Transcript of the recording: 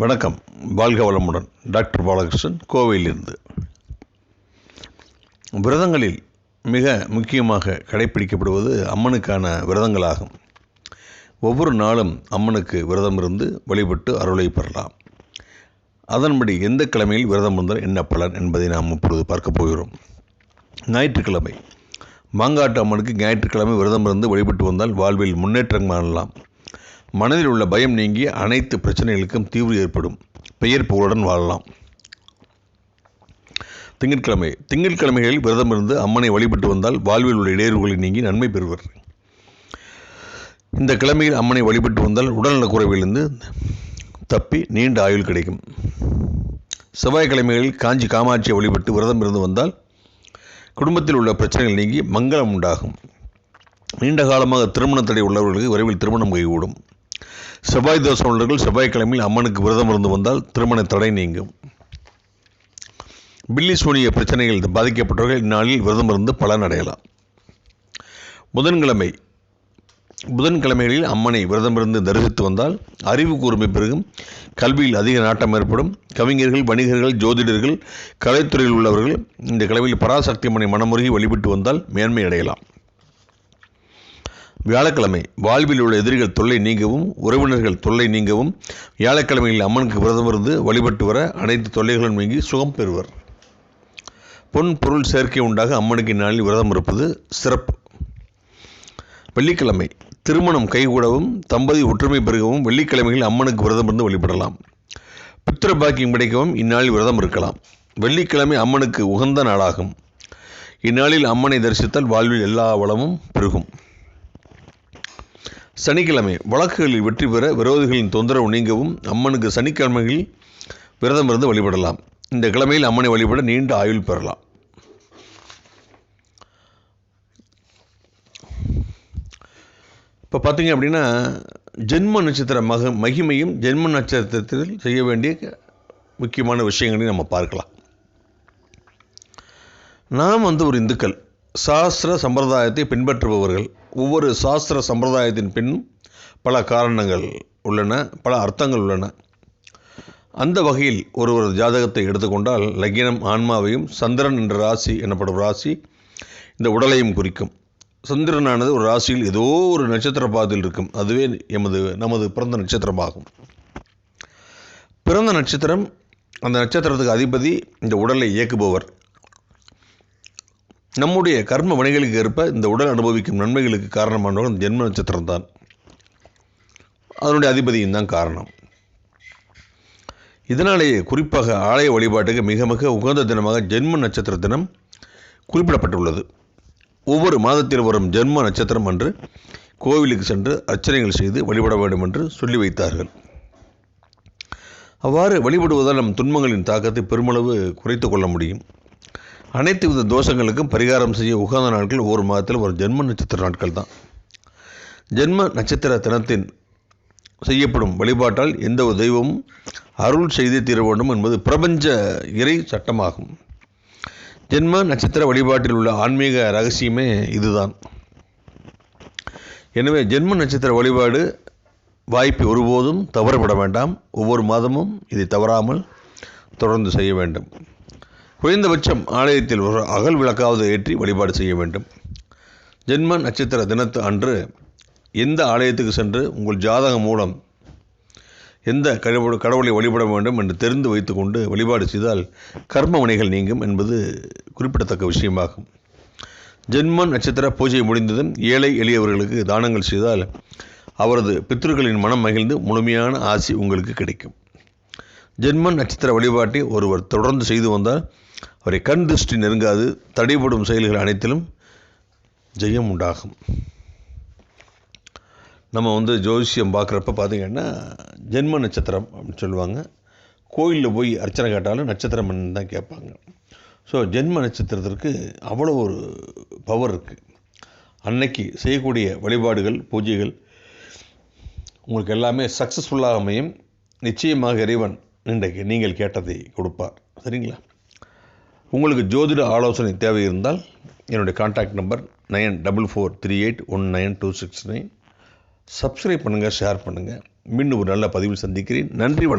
வணக்கம். வாழ்க வளமுடன். டாக்டர் பாலகிருஷ்ணன் கோவையிலிருந்து. விரதங்களில் மிக முக்கியமாக கடைப்பிடிக்கப்படுவது அம்மனுக்கான விரதங்களாகும். ஒவ்வொரு நாளும் அம்மனுக்கு விரதம் இருந்து வழிபட்டு அருளை பெறலாம். அதன்படி எந்த கிழமையில் விரதம் இருந்தால் என்ன பலன் என்பதை நாம் இப்பொழுது பார்க்க போகிறோம். ஞாயிற்றுக்கிழமை. மாங்காட்டு அம்மனுக்கு ஞாயிற்றுக்கிழமை விரதம் இருந்து வழிபட்டு வந்தால் வாழ்வில் முன்னேற்றம் காணலாம். மனதில் உள்ள பயம் நீங்கி அனைத்து பிரச்சனைகளுக்கும் தீர்வு ஏற்படும். பெயர் புகழுடன் வாழலாம். திங்கட்கிழமை. திங்கட்கிழமைகளில் விரதம் இருந்து அம்மனை வழிபட்டு வந்தால் வாழ்வில் உள்ள இடையூறுகளை நீங்கி நன்மை பெறுவர். இந்த கிழமையில் அம்மனை வழிபட்டு வந்தால் உடல்நலக் குறைவிலிருந்து தப்பி நீண்ட ஆயுள் கிடைக்கும். செவ்வாய்க்கிழமைகளில் காஞ்சி காமாட்சியை வழிபட்டு விரதம் இருந்து வந்தால் குடும்பத்தில் உள்ள பிரச்சனைகள் நீங்கி மங்களம் உண்டாகும். நீண்ட காலமாக திருமண தடை உள்ளவர்களுக்கு விரைவில் திருமணம் கைகூடும். செவ்வாய் தோஷம் உள்ளவர்கள் செவ்வாய்க்கிழமையில் அம்மனுக்கு விரதம் இருந்து வந்தால் திருமண தடை நீங்கும். பில்லி சூனிய பிரச்சனைகள் பாதிக்கப்பட்டவர்கள் இந்நாளில் விரதம் இருந்து பலன் அடையலாம். புதன்கிழமை புதன்கிழமைகளில் அம்மனை விரதம் இருந்து தரிசித்து வந்தால் அறிவு கூர்மை பெருகும். கல்வியில் அதிக நாட்டம் ஏற்படும். கவிஞர்கள் வணிகர்கள் ஜோதிடர்கள் கலைத்துறையில் உள்ளவர்கள் இந்த கிழமையில் பராசக்தி அம்மனை மனமுருகி வழிபட்டு வந்தால் மேன்மை அடையலாம். வியாழக்கிழமை வாழ்வில் உள்ள எதிரிகள் தொல்லை நீங்கவும் உறவினர்கள் தொல்லை நீங்கவும் வியாழக்கிழமையில் அம்மனுக்கு விரதம் இருந்து வழிபட்டு வர அனைத்து தொல்லைகளும் நீங்கி சுகம் பெறுவர். பொன் பொருள் சேர்க்கை உண்டாக அம்மனுக்கு இந்நாளில் விரதம் இருப்பது சிறப்பு. வெள்ளிக்கிழமை திருமணம் கைகூடவும் தம்பதி ஒற்றுமை பெருகவும் வெள்ளிக்கிழமையில் அம்மனுக்கு விரதம் இருந்து வழிபடலாம். புத்திர பாக்கியம் கிடைக்கவும் இந்நாளில் விரதம் இருக்கலாம். வெள்ளிக்கிழமை அம்மனுக்கு உகந்த நாளாகும். இந்நாளில் அம்மனை தரிசித்தால் வாழ்வில் எல்லா வளமும் பெருகும். சனிக்கிழமை வழக்குகளில் வெற்றி பெற விரோதிகளின் தொந்தரவு நீங்கவும் அம்மனுக்கு சனிக்கிழமையில் விரதம் இருந்து வழிபடலாம். இந்த கிழமையில் அம்மனை வழிபட நீண்ட ஆயுள் பெறலாம். இப்போ பார்த்தீங்க அப்படின்னா ஜென்ம நட்சத்திர மக மகிமையும் ஜென்ம நட்சத்திரத்தில் செய்ய வேண்டிய முக்கியமான விஷயங்களையும் நம்ம பார்க்கலாம். நாம் வந்து ஒரு இந்துக்கள் சாஸ்திர சம்பிரதாயத்தை பின்பற்றுபவர்கள். ஒவ்வொரு சாஸ்திர சம்பிரதாயத்தின் பின் பல காரணங்கள் உள்ளன பல அர்த்தங்கள் உள்ளன. அந்த வகையில் ஒருவர் ஜாதகத்தை எடுத்துக்கொண்டால் லக்கினம் ஆன்மாவையும் சந்திரன் என்ற ராசி எனப்படும் ராசி இந்த உடலையும் குறிக்கும். சந்திரனானது ஒரு ராசியில் ஏதோ ஒரு நட்சத்திர பாதையில் இருக்கும். அதுவே எமது நமது பிறந்த நட்சத்திரமாகும். பிறந்த நட்சத்திரம் அந்த நட்சத்திரத்துக்கு அதிபதி இந்த உடலை இயக்குபவர். நம்முடைய கர்ம வினைகளுக்கு ஏற்ப இந்த உடல் அனுபவிக்கும் நன்மைகளுக்கு காரணமானவர்கள் ஜென்ம நட்சத்திரம் தான். அதனுடைய அதிபதியும் தான் காரணம். இதனாலேயே குறிப்பாக ஆலய வழிபாட்டுக்கு மிக மிக உகந்த தினமாக ஜென்ம நட்சத்திர தினம் குறிப்பிடப்பட்டுள்ளது. ஒவ்வொரு மாதத்தில் வரும் ஜென்ம நட்சத்திரம் அன்று கோவிலுக்கு சென்று அர்ச்சனைகள் செய்து வழிபட வேண்டும் என்று சொல்லி வைத்தார்கள். அவ்வாறு வழிபடுவதால் நம் துன்பங்களின் தாக்கத்தை பெருமளவு குறைத்து கொள்ள முடியும். அனைத்து வித தோஷங்களுக்கும் பரிகாரம் செய்ய உகந்த நாட்கள் ஒவ்வொரு மாதத்தில் ஒரு ஜென்ம நட்சத்திர நாட்கள் தான். ஜென்ம நட்சத்திர தினத்தின் செய்யப்படும் வழிபாட்டால் எந்த ஒரு தெய்வமும் அருள் செய்து தீர வேண்டும் என்பது பிரபஞ்ச இறை சட்டமாகும். ஜென்ம நட்சத்திர வழிபாட்டில் உள்ள ஆன்மீக ரகசியமே இதுதான். எனவே ஜென்ம நட்சத்திர வழிபாடு வாய்ப்பை ஒருபோதும் தவறப்பட வேண்டாம். ஒவ்வொரு மாதமும் இதை தவறாமல் தொடர்ந்து செய்ய வேண்டும். குறைந்தபட்சம் ஆலயத்தில் ஒரு அகல் விளக்காவது ஏற்றி வழிபாடு செய்ய வேண்டும். ஜென்ம நட்சத்திர தினத்து அன்று எந்த ஆலயத்துக்கு சென்று உங்கள் ஜாதகம் மூலம் எந்த கடவுள் கடவுளை வழிபட வேண்டும் என்று தெரிந்து வைத்துக்கொண்டு வழிபாடு செய்தால் கர்ம வினைகள் நீங்கும் என்பது குறிப்பிடத்தக்க விஷயமாகும். ஜென்ம நட்சத்திர பூஜை முடிந்ததும் ஏழை எளியவர்களுக்கு தானங்கள் செய்தால் அவரது பித்ருக்களின் மனம் மகிழ்ந்து முழுமையான ஆசி உங்களுக்கு கிடைக்கும். ஜென்ம நட்சத்திர வழிபாட்டை ஒருவர் தொடர்ந்து செய்து வந்தால் அவரை கண் திருஷ்டி நெருங்காது தடைபடும் செயல்கள் அனைத்திலும் ஜெயம் உண்டாகும். நம்ம வந்து ஜோசியம் பார்க்குறப்ப பார்த்திங்கன்னா ஜென்ம நட்சத்திரம் அப்படின்னு சொல்லுவாங்க. கோயிலில் போய் அர்ச்சனை கேட்டாலும் நட்சத்திரம் தான் கேட்பாங்க. ஸோ ஜென்ம நட்சத்திரத்திற்கு அவ்வளோ ஒரு பவர் இருக்குது அன்னைக்கு செய்யக்கூடிய வழிபாடுகள் பூஜைகள் உங்களுக்கு எல்லாமே சக்ஸஸ்ஃபுல்லாக அமையும். நிச்சயமாக இறைவன் இன்றைக்கு நீங்கள் கேட்டதை கொடுப்பார். சரிங்களா? உங்களுக்கு ஜோதிட ஆலோசனை தேவை இருந்தால் என்னுடைய contact number nine double four three eight one nine two six nine. Subscribe பண்ணுங்கள் ஷேர் பண்ணுங்கள் மீண்டும் ஒரு நல்ல பதிவில் சந்திக்கிறேன். நன்றி வணக்கம்.